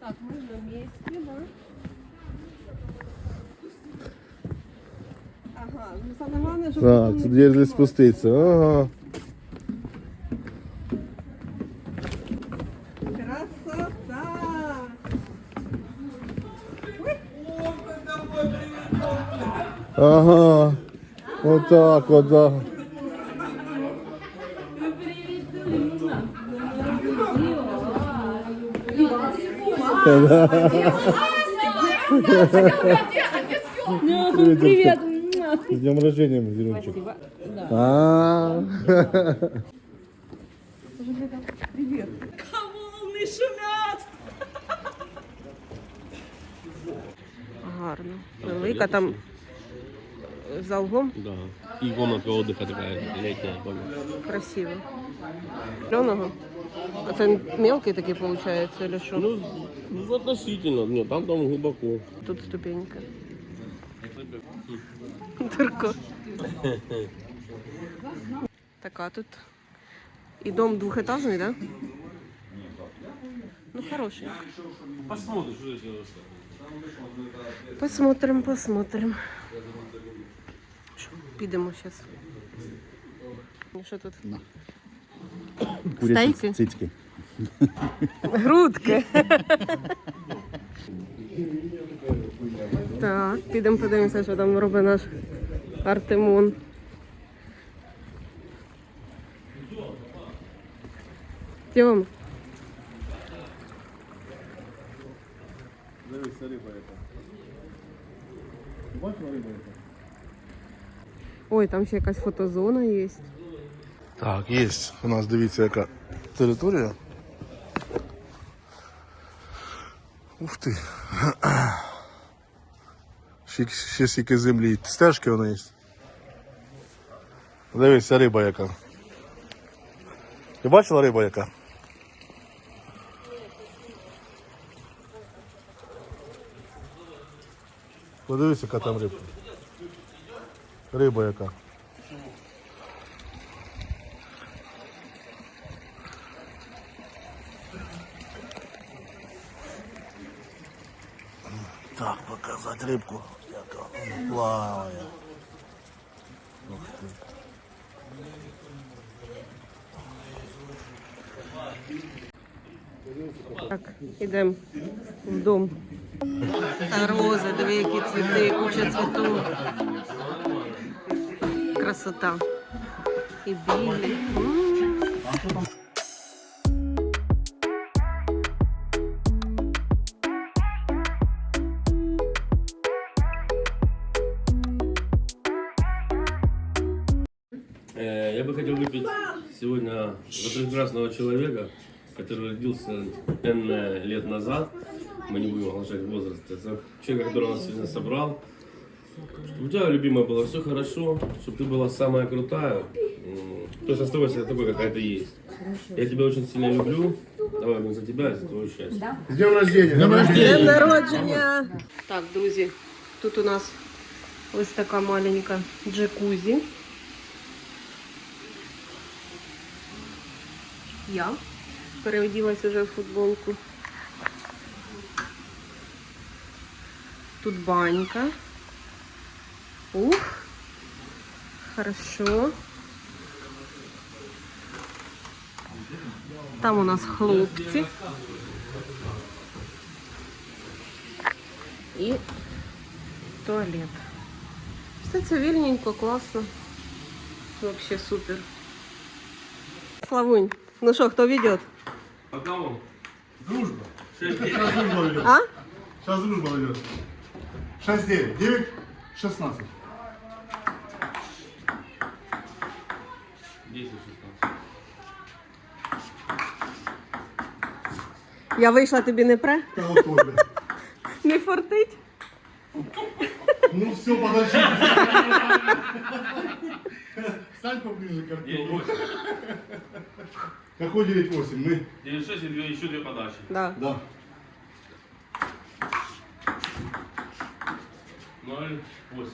Так, мы на месте, да? Ага, ну самое главное, чтобы... Так, не двері для спуститься. Ага. Красота! Ага. Отак, от, да. Привет! З днем рождения, Зеленчик. А. Привет! Волны шумят. Гарно. Велика там за углом Да. И комнатка отдыха такая летняя, красиво. Зеленого? А це мелкий такий виходить, или що? Ну, ну, относительно. Нет, там там глубоко. Тут ступенька. Так, а тут і дом двухэтажний, да? Ну, хороший. Посмотришь, что я тебе. Посмотрим, посмотрим. Що, Підемо зараз. Що тут? Стейки? Цицьки. Грудки. так, підемо подивимося, що там робить наш Артемон. Тьом, Дивися, риба яка. Бачила риба яка? ой, там ще якась фотозона є. Так, є. У нас дивіться, яка територія. Ух ти. Ще, ще стільки землі. Стежки вони є. Дивися, риба яка. Ти бачила риба яка? Подивись, яка там риба. Риба яка. Так, показать рыбку. Яка плаває. Ух ти. Так, ідемо в дом. Та рози, диви, які цвіти, куча цвітів. Красота. І білі. Прекрасного человека, который родился N лет назад. Мы не будем оглашать возраст. Это человек, который нас сегодня собрал. Чтобы у тебя, любимая, было все хорошо, чтобы ты была самая крутая. То есть оставайся такой, какая ты есть. Я тебя очень сильно люблю. Давай мы за тебя и за твое счастье. З днем рождения! Днем День народження! Так, друзі, тут у нас ось така маленька джакузі. Я переоділась уже в футболку. Тут банька. Ух, хорошо. Там у нас хлопці. І туалет. Все це вільненько, класно. Вообще супер. Славунь, ну що, хто ведет? Пока вам. Дружба. Сейчас дружба ведет. А? Сейчас дружба ведет. 6 9 9 16. 10 16. Я вийшла тобі не пре? Кого тоже. Не фортить? Ну все, подожди. Стань поближе к артему. Какой 9 8? Мы? 9 6 и две- еще две подачи. Да. Да. 0 8.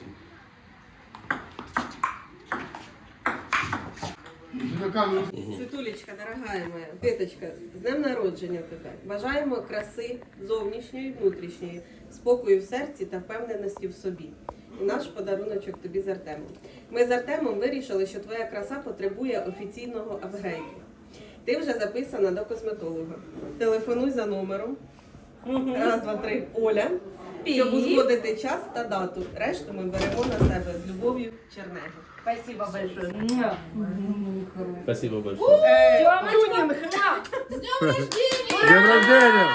камеру. Світулечка, дорогая моя, Світочка, з днем народження тебе. Бажаємо краси зовнішньої, внутрішньої, спокою в серці та впевненості в собі. Наш подаруночок тобі з Артемом. Ми з Артемом вирішили, що твоя краса потребує офіційного апгрейду. Ти вже записана до косметолога. Телефонуй за номером. Раз, два, три, Оля. Щоб узгодити час та дату. Решту ми беремо на себе з любов'ю Чернега. Спасибо большое. Спасибо большое. Тюнінг. Днем рождения!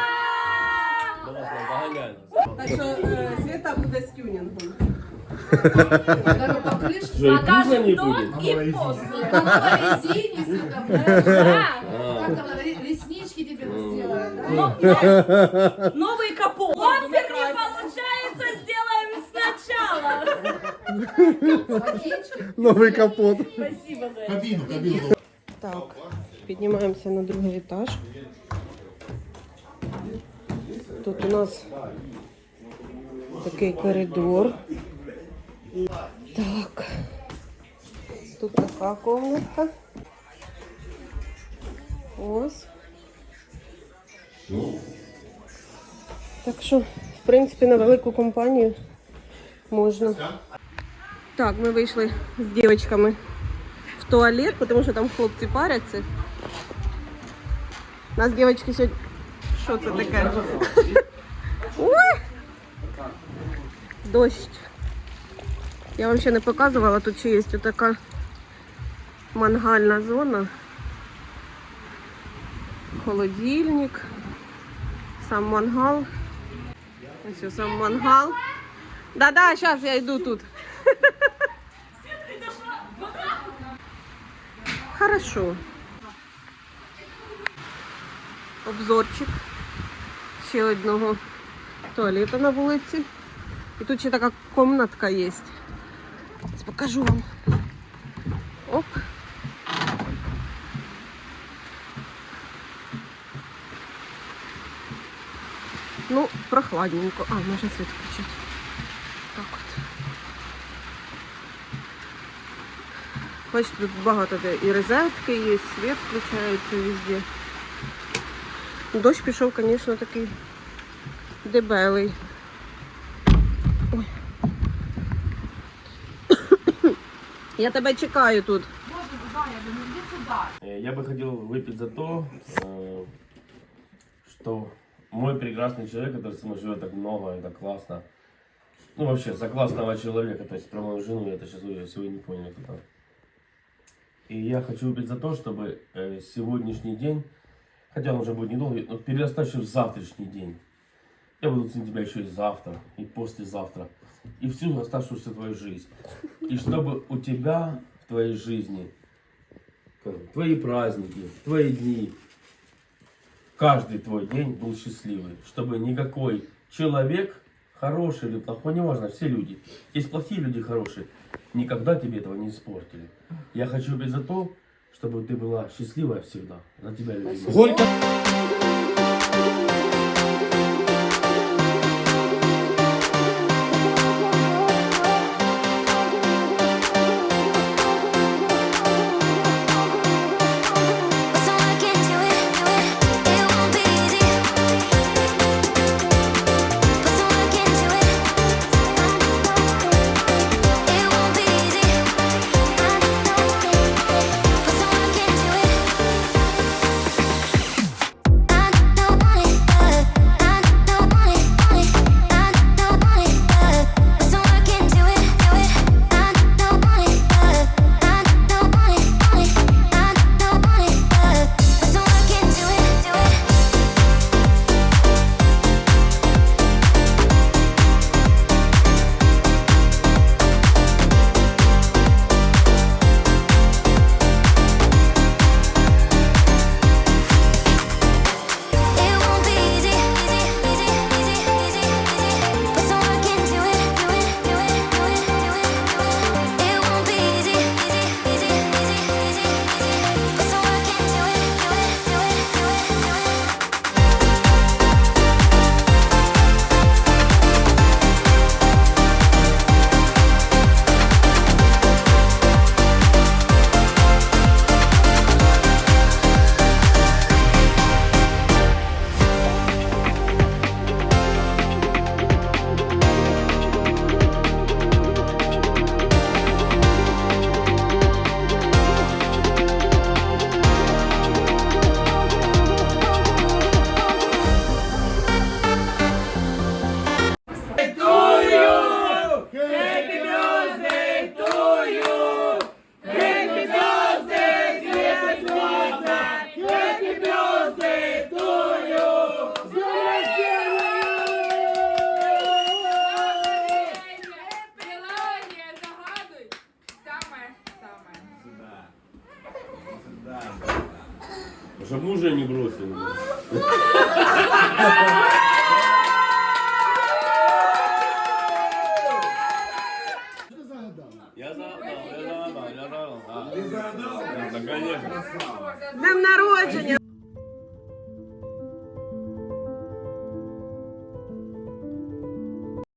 Давай, доганяй. Так що е, Світа буде з тюнінгом. Что, и пузо не будет? И после. А, Реснички тебе м. сделают, да? Новый капот. Вот не получается, сделаем сначала. Водички. Новий капот. Спасибо за это. Кабіну, кабіну. Так, піднімаємося на другий етаж. Тут у нас такий коридор. Так. Тут така комнатка. Ось. Так що, в принципі, на велику компанію можна. Так, ми вийшли з дівчатками в туалет, тому що там хлопці паряться. У нас дівчатки сьогодні. Що це таке? Ой! Дощ. Я вам ще не показувала, тут ще є така мангальна зона. Холодильник. Сам мангал. Ось сам мангал. Да-да, зараз я йду тут. Хорошо. Обзорчик ще одного туалету на вулиці. І тут ще така комнатка є. Покажу вам. Оп. Ну, прохладненько. А, можна світ включити. Так от. Бачите, тут багато де і розетки є, світ включається везде. Дощ пішов, звісно, такий дебелий. Я тебе чекаю тут. Э, Я бы хотел выпить за то, э, что мой прекрасный человек, который со мной живет так много, это классно. Ну, вообще, за классного человека, то есть про мою жену, это сейчас если вы не поняли, кто там. И я хочу выпить за то, чтобы э, сегодняшний день, хотя он уже будет недолгий, но перерастать в завтрашний день. Я буду ценить тебя еще и завтра, и послезавтра, и всю оставшуюся твою жизнь. И чтобы у тебя в твоей жизни твои праздники, твои дни, каждый твой день был счастливый, чтобы никакой человек, хороший или плохой, неважно, все люди, есть плохие люди, хорошие, никогда тебе этого не испортили. Я хочу быть за то, чтобы ты была счастливая всегда, за тебя любимая. Чтобы мужа не бросили.